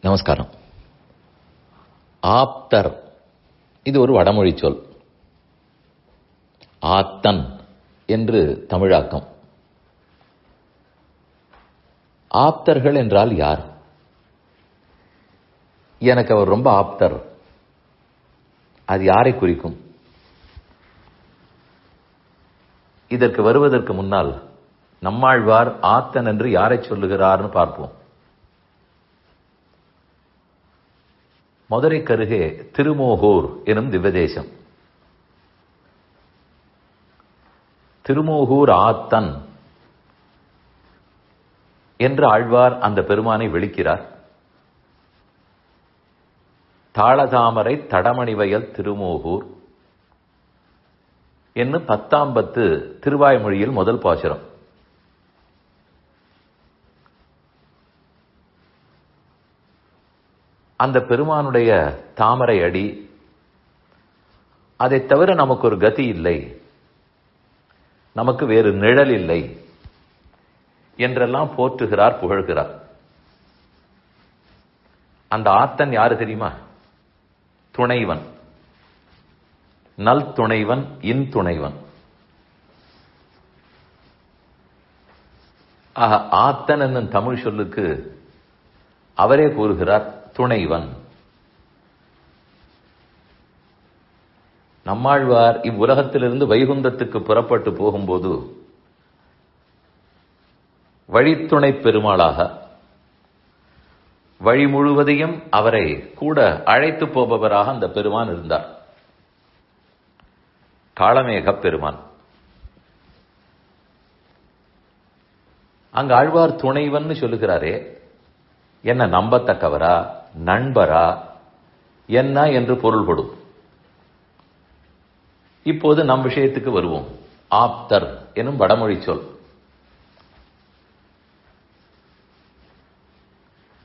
நமஸ்காரம். ஆப்தர். இது ஒரு வடமொழி சொல். ஆத்தன் என்று தமிழாக்கம். ஆப்தர்கள் என்றால் யார்? எனக்கு அவர் ரொம்ப ஆப்தர். அது யாரை குறிக்கும்? இதற்கு வருவதற்கு முன்னால் நம்மாழ்வார் ஆத்தன் என்று யாரை சொல்லுகிறார்னு பார்ப்போம். மதுரை கருகே திருமோகூர் எனும் திவ்யதேசம். திருமோகூர் ஆத்தன் என்று ஆழ்வார் அந்த பெருமானை விழிக்கிறார். தாளதாமரை தடமணிவயல் திருமோகூர் என்று பத்தாம் பத்து திருவாய்மொழியில் முதல் பாசுரம். அந்த பெருமானுடைய தாமரை அடி அதை தவிர நமக்கு ஒரு கதி இல்லை. நமக்கு வேறு நிழல் இல்லை. என்றெல்லாம் போற்றுகிறார் புகழ்கிறார். அந்த ஆத்தன் யாரு தெரியுமா? துணைவன். நல் துணைவன் இன் துணைவன். ஆக ஆத்தன் என்னும் தமிழ் சொல்லுக்கு அவரே கூறுகிறார் துணைவன். நம்மாழ்வார் இவ்வுலகத்திலிருந்து வைகுந்தத்துக்கு புறப்பட்டு போகும்போது வழித்துணை பெருமாளாக வழி முழுவதையும் அவரை கூட அழைத்து போபவராக அந்த பெருமான் இருந்தார். காளமேக பெருமான். அங்கு ஆழ்வார் துணைவன் சொல்லுகிறாரே என்ன நம்பத்தக்கவரா? நண்பரா? என்ன என்று பொருள்படும். இப்போது நம் விஷயத்துக்கு வருவோம். ஆப்தர் எனும் வடமொழி சொல்.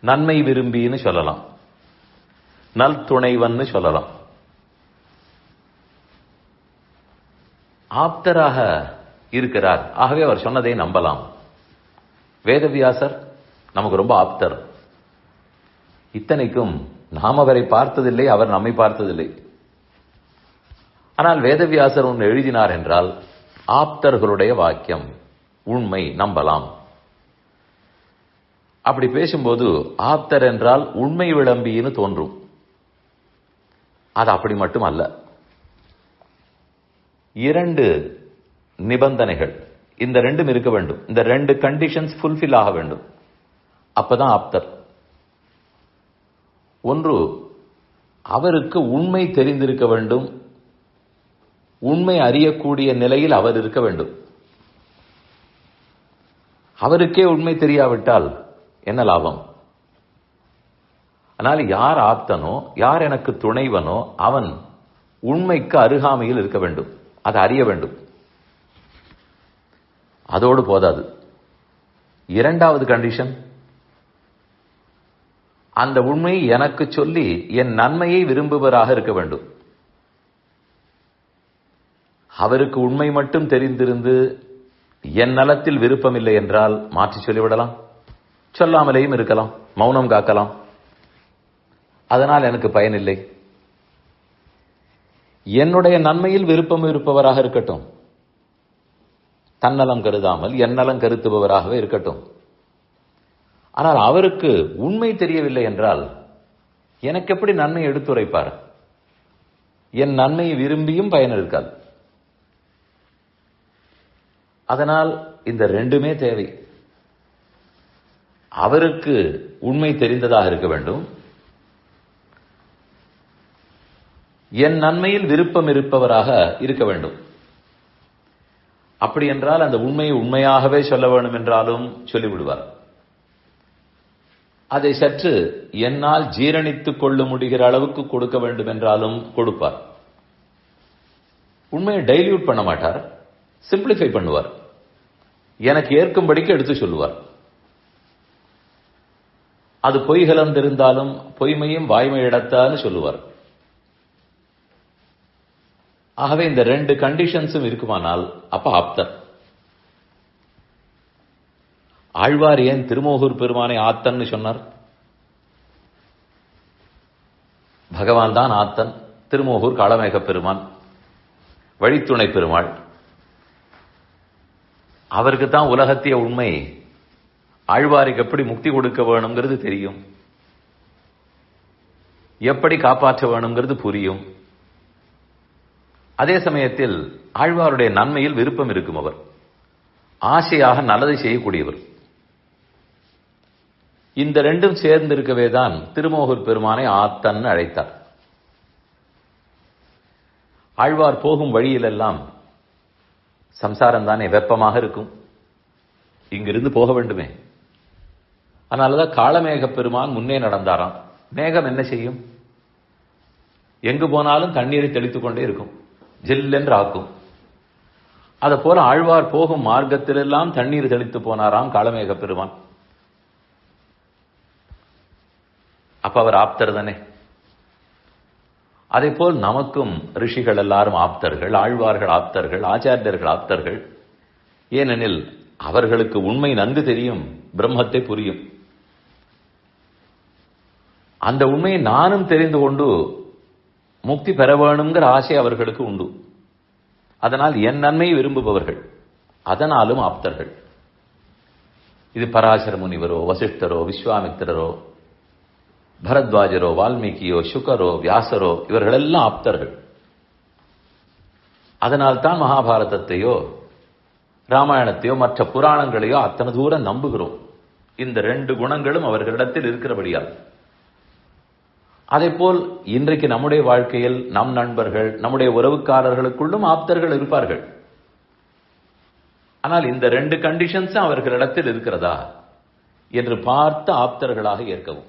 நன்மை விரும்பின்னு சொல்லலாம். நல் துணைவன்னு சொல்லலாம். ஆப்தராக இருக்கிறார். ஆகவே அவர் சொன்னதை நம்பலாம். வேதவியாசர் நமக்கு ரொம்ப ஆப்தர். இத்தனைக்கும் நாம் அவரை பார்த்ததில்லை அவர் நம்மை பார்த்ததில்லை. ஆனால் வேதவியாசர் ஒன்று எழுதினார் என்றால் ஆப்தர்களுடைய வாக்கியம் உண்மை நம்பலாம். அப்படி பேசும்போது ஆப்தர் என்றால் உண்மை விளம்பின்னு தோன்றும். அது அப்படி மட்டும் அல்ல இரண்டு நிபந்தனைகள் இந்த ரெண்டும் இருக்க வேண்டும். இந்த ரெண்டு கண்டிஷன்ஸ் ஃபுல்ஃபில் ஆக வேண்டும். அப்பதான் ஆப்தர். ஒன்று அவருக்கு உண்மை தெரிந்திருக்க வேண்டும். உண்மை அறியக்கூடிய நிலையில் அவர் இருக்க வேண்டும். அவருக்கே உண்மை தெரியாவிட்டால் என்ன லாபம்? ஆனால் யார் ஆப்தனோ யார் எனக்கு துணைவனோ அவன் உண்மைக்கு அருகாமையில் இருக்க வேண்டும். அதை அறிய வேண்டும். அதோடு போதாது. இரண்டாவது கண்டிஷன் அந்த உண்மையை எனக்கு சொல்லி என் நன்மையை விரும்புவராக இருக்க வேண்டும். அவருக்கு உண்மை மட்டும் தெரிந்திருந்து என் நலத்தில் விருப்பமில்லை என்றால் மாற்றி சொல்லிவிடலாம். சொல்லாமலேயும் இருக்கலாம் மௌனம் காக்கலாம். அதனால் எனக்கு பயனில்லை. என்னுடைய நன்மையில் விருப்பம் இருப்பவராக இருக்கட்டும். தன்னலம் கருதாமல் எந்நலம் கருத்துபவராகவே இருக்கட்டும். ஆனால் அவருக்கு உண்மை தெரியவில்லை என்றால் எனக்கு எப்படி நன்மை எடுத்துரைப்பார்? என் நன்மையை விரும்பியும் பயன் இருக்காது அதனால் இந்த ரெண்டுமே தேவை. அவருக்கு உண்மை தெரிந்ததாக இருக்க வேண்டும். என் நன்மையில் விருப்பம் இருப்பவராக இருக்க வேண்டும். அப்படி என்றால் அந்த உண்மையை உண்மையாகவே சொல்ல வேண்டும் என்றாலும் சொல்லிவிடுவார். அதை சற்று என்னால் ஜீரணித்துக் கொள்ள முடிகிற அளவுக்கு கொடுக்க வேண்டும் என்றாலும் கொடுப்பார். உண்மையை டைல்யூட் பண்ண மாட்டார். சிம்பிளிஃபை பண்ணுவார். எனக்கு ஏற்கும்படிக்கு எடுத்து சொல்லுவார். அது பொய் கலந்திருந்தாலும் பொய்மையும் வாய்மை இடத்தான்னு சொல்லுவார். ஆகவே இந்த ரெண்டு கண்டிஷன்ஸும் இருக்குமானால் அப்ப ஆப்தர். ஆழ்வார் ஏன் திருமோகூர் பெருமானை ஆத்தன்னு சொன்னார்? பகவான் தான் ஆத்தன் திருமோகூர் காளமேக பெருமான் வழித்துணை பெருமாள். அவருக்கு தான் உலகத்திய உண்மை. ஆழ்வாருக்கு எப்படி முக்தி கொடுக்க வேணுங்கிறது தெரியும். எப்படி காப்பாற்ற வேணுங்கிறது புரியும். அதே சமயத்தில் ஆழ்வாருடைய நன்மையில் விருப்பம் இருக்கும் அவர். ஆசையாக நல்லதை செய்யக்கூடியவர். இந்த ரெண்டும் சேர்ந்திருக்கவே தான் திருமோகூர் பெருமானை ஆத்தன் அழைத்தார். ஆழ்வார் போகும் வழியிலெல்லாம் சம்சாரம் தானே வெப்பமாக இருக்கும். இங்கிருந்து போக வேண்டுமே. அதனாலதான் காலமேக பெருமான் முன்னே நடந்தாராம். மேகம் என்ன செய்யும்? எங்கு போனாலும் தண்ணீரை தெளித்துக் கொண்டே இருக்கும். ஜில்லென்று ஆக்கும். அதை போல ஆழ்வார் போகும் மார்க்கத்திலெல்லாம் தண்ணீர் தெளித்து போனாராம் காலமேக பெருமான். அப்ப அவர் ஆப்தர் தானே அதே போல் நமக்கும் ரிஷிகள் எல்லாரும் ஆப்தர்கள் ஆழ்வார்கள் ஆப்தர்கள் ஆச்சாரியர்கள் ஆப்தர்கள். ஏனெனில் அவர்களுக்கு உண்மை நன்கு தெரியும் பிரம்மத்தை புரியும். அந்த உண்மையை நானும் தெரிந்து கொண்டு முக்தி பெற வேணுங்கிற ஆசை அவர்களுக்கு உண்டு. அதனால் என் நன்மையை விரும்புபவர்கள் அதனாலும் ஆப்தர்கள். இது பராசர முனிவரோ வசிஷ்டரோ விஸ்வாமித்திரரோ பரத்வாஜரோ வால்மீகியோ சுகரோ வியாசரோ இவர்களெல்லாம் ஆப்தர்கள். அதனால் தான் மகாபாரதத்தையோ ராமாயணத்தையோ மற்ற புராணங்களையோ அத்தனை தூரம் நம்புகிறோம். இந்த ரெண்டு குணங்களும் அவர்களிடத்தில் இருக்கிறபடியால். அதே போல் இன்றைக்கு நம்முடைய வாழ்க்கையில் நம் நண்பர்கள் நம்முடைய உறவுக்காரர்களுக்குள்ளும் ஆப்தர்கள் இருப்பார்கள். ஆனால் இந்த ரெண்டு கண்டிஷன்ஸும் அவர்களிடத்தில் இருக்கிறதா? என்று பார்த்து ஆப்தர்களாக ஏற்கவும்.